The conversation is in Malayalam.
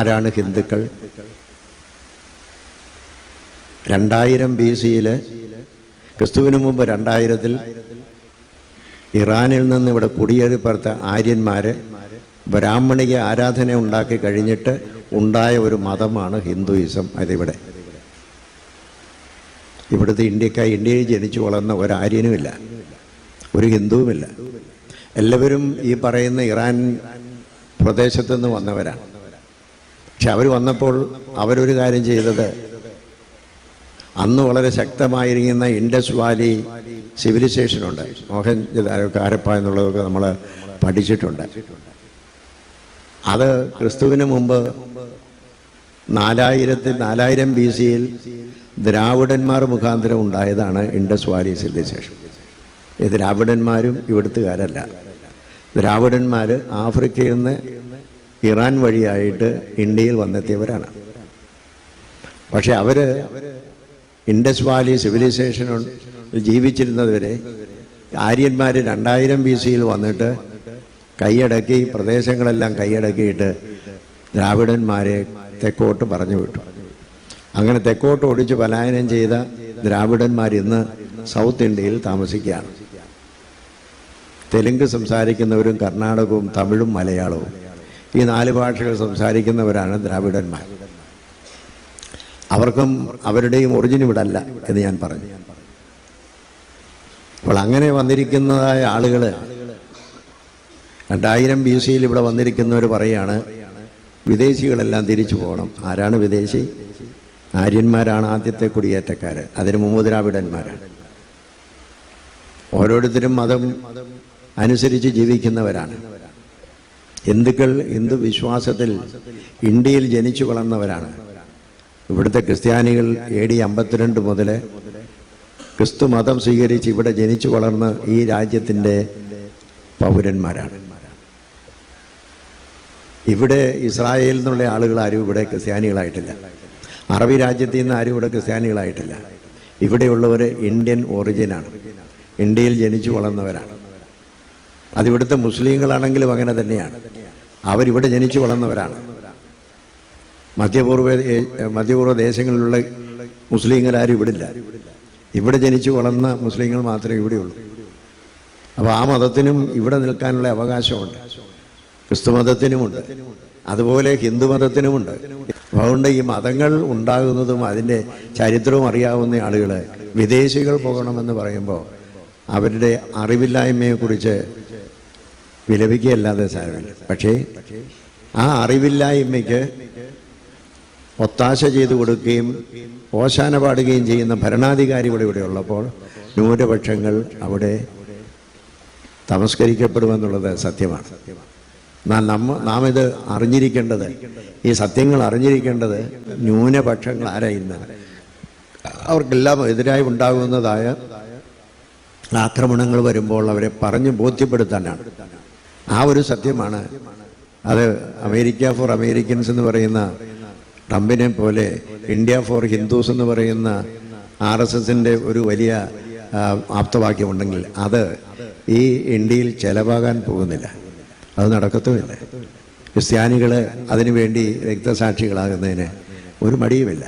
ആരാണ് ഹിന്ദുക്കൾ? രണ്ടായിരം ബി സിയിൽ ക്രിസ്തുവിന് മുമ്പ് രണ്ടായിരത്തിൽ ഇറാനിൽ നിന്ന് ഇവിടെ കുടിയേറിപ്പറത്ത ആര്യന്മാര് ബ്രാഹ്മണിക ആരാധന ഉണ്ടാക്കി കഴിഞ്ഞിട്ട് ഉണ്ടായ ഒരു മതമാണ് ഹിന്ദുയിസം അതിവിടെ. ഇവിടുത്തെ ഇന്ത്യക്കായി ഇന്ത്യയിൽ ജനിച്ചു വളർന്ന ഒരു ആര്യനുമില്ല ഒരു ഹിന്ദുവുമില്ല. എല്ലാവരും ഈ പറയുന്ന ഇറാൻ പ്രദേശത്തു നിന്ന് വന്നവരാണ്. പക്ഷെ അവർ വന്നപ്പോൾ അവരൊരു കാര്യം ചെയ്തത് അന്ന് വളരെ ശക്തമായിരിക്കുന്ന ഇൻഡസ് വാലി സിവിലൈസേഷനുണ്ട്. മോഹൻ കാരപ്പ എന്നുള്ളതൊക്കെ നമ്മൾ പഠിച്ചിട്ടുണ്ട്. അത് ക്രിസ്തുവിന് മുമ്പ് നാലായിരത്തി നാലായിരം ബി സിയിൽ ദ്രാവിഡന്മാർ മുഖാന്തരം ഉണ്ടായതാണ് ഇൻഡസ് വാലി സിവിലൈസേഷൻ. ഈ ദ്രാവിഡന്മാരും ഇവിടുത്തുകാരല്ല. ദ്രാവിഡന്മാർ ആഫ്രിക്കയിൽ നിന്ന് ഇറാൻ വഴിയായിട്ട് ഇന്ത്യയിൽ വന്നെത്തിയവരാണ്. പക്ഷെ അവർ ഇൻഡസ് വാലി സിവിലൈസേഷൻ ജീവിച്ചിരുന്നതുവരെ ആര്യന്മാർ രണ്ടായിരം ബി സിയിൽ വന്നിട്ട് കൈയടക്കി പ്രദേശങ്ങളെല്ലാം കൈയടക്കിയിട്ട് ദ്രാവിഡന്മാരെ തെക്കോട്ട് പറഞ്ഞു വിട്ടു. അങ്ങനെ തെക്കോട്ട് ഓടിച്ച് പലായനം ചെയ്ത ദ്രാവിഡന്മാർ ഇന്ന് സൗത്ത് ഇന്ത്യയിൽ താമസിക്കുകയാണ്. തെലുങ്ക് സംസാരിക്കുന്നവരും കർണാടകവും തമിഴും മലയാളവും. ഈ നാല് ഭാഷകൾ സംസാരിക്കുന്നവരാണ് ദ്രാവിഡന്മാർ. അവർക്കും അവരുടെയും ഒറിജിൻ ഇവിടെ അല്ല എന്ന് ഞാൻ പറഞ്ഞു. അപ്പോൾ അങ്ങനെ വന്നിരിക്കുന്നതായ ആളുകൾ രണ്ടായിരം ബി സിയിൽ ഇവിടെ വന്നിരിക്കുന്നവർ പറയാണ് വിദേശികളെല്ലാം തിരിച്ചു പോകണം. ആരാണ് വിദേശി? ആര്യന്മാരാണ് ആദ്യത്തെ കുടിയേറ്റക്കാർ അതിന് മുമ്പ് ദ്രാവിഡന്മാരാണ്. ഓരോരുത്തരും മതം അനുസരിച്ച് ജീവിക്കുന്നവരാണ്. ഹിന്ദുക്കൾ ഹിന്ദു വിശ്വാസത്തിൽ ഇന്ത്യയിൽ ജനിച്ചു വളർന്നവരാണ്. ഇവിടുത്തെ ക്രിസ്ത്യാനികൾ എ ഡി അമ്പത്തിരണ്ട് മുതൽ ക്രിസ്തു മതം സ്വീകരിച്ച് ഇവിടെ ജനിച്ചു വളർന്ന് ഈ രാജ്യത്തിന്റെ പൗരന്മാരാണ്. ഇവിടെ ഇസ്രായേലിൽ നിന്നുള്ള ആളുകൾ ആരും ഇവിടെ ക്രിസ്ത്യാനികളായിട്ടില്ല. അറബി രാജ്യത്തിൽ നിന്ന് ആരും ഇവിടെ ക്രിസ്ത്യാനികളായിട്ടില്ല. ഇവിടെയുള്ളവർ ഇന്ത്യൻ ഒറിജിനാണ്. ഇന്ത്യയിൽ ജനിച്ചു വളർന്നവരാണ്. അതിവിടുത്തെ മുസ്ലിങ്ങളാണെങ്കിലും അങ്ങനെ തന്നെയാണ്. അവരിവിടെ ജനിച്ചു വളർന്നവരാണ്. മധ്യപൂർവ മധ്യപൂർവ ദേശങ്ങളിലുള്ള മുസ്ലിങ്ങളാരും ഇവിടില്ല. ഇവിടെ ജനിച്ചു വളർന്ന മുസ്ലിങ്ങൾ മാത്രമേ ഇവിടെയുള്ളൂ. അപ്പോൾ ആ മതത്തിനും ഇവിടെ നിൽക്കാനുള്ള അവകാശമുണ്ട്. ക്രിസ്തു മതത്തിനുമുണ്ട്. അതുപോലെ ഹിന്ദു മതത്തിനുമുണ്ട്. അതുകൊണ്ട് ഈ മതങ്ങൾ ഉണ്ടാകുന്നതും അതിന്റെ ചരിത്രവും അറിയാവുന്ന ആളുകൾ വിദേശികൾ പോകണമെന്ന് പറയുമ്പോൾ അവരുടെ അറിവില്ലായ്മയെക്കുറിച്ച് വിലപിക്കുകയല്ലാതെ സാരമില്ല. പക്ഷേ ആ അറിവില്ലായ്മയ്ക്ക് ഒത്താശ ചെയ്തു കൊടുക്കുകയും ഓശാന പാടുകയും ചെയ്യുന്ന ഭരണാധികാരി ഇവിടെ ഇവിടെ ഉള്ളപ്പോൾ ന്യൂനപക്ഷങ്ങൾ അവിടെ തമസ്കരിക്കപ്പെടുമെന്നുള്ളത് സത്യമാണ്. എന്നാൽ നമ്മ നാം ഇത് അറിഞ്ഞിരിക്കേണ്ടത് ഈ സത്യങ്ങൾ അറിഞ്ഞിരിക്കേണ്ടത് ന്യൂനപക്ഷങ്ങൾ ആരായിരുന്ന അവർക്കെല്ലാം എതിരായി ഉണ്ടാകുന്നതായ ആക്രമണങ്ങൾ വരുമ്പോൾ അവരെ പറഞ്ഞ് ബോധ്യപ്പെടുത്താനാണ്. ആ ഒരു സത്യമാണ്. അത് അമേരിക്ക ഫോർ അമേരിക്കൻസ് എന്ന് പറയുന്ന ട്രംപിനെ പോലെ ഇന്ത്യ ഫോർ ഹിന്ദുസ് എന്ന് പറയുന്ന ആർ എസ് എസിന്റെ ഒരു വലിയ ആപ്തവാക്യം ആപ്തവാക്യമുണ്ടെങ്കിൽ അത് ഈ ഇന്ത്യയിൽ ചെലവാകാൻ പോകുന്നില്ല. അത് നടക്കത്തുമില്ല. ക്രിസ്ത്യാനികൾ അതിനുവേണ്ടി രക്തസാക്ഷികളാകുന്നതിന് ഒരു മടിയുമില്ല.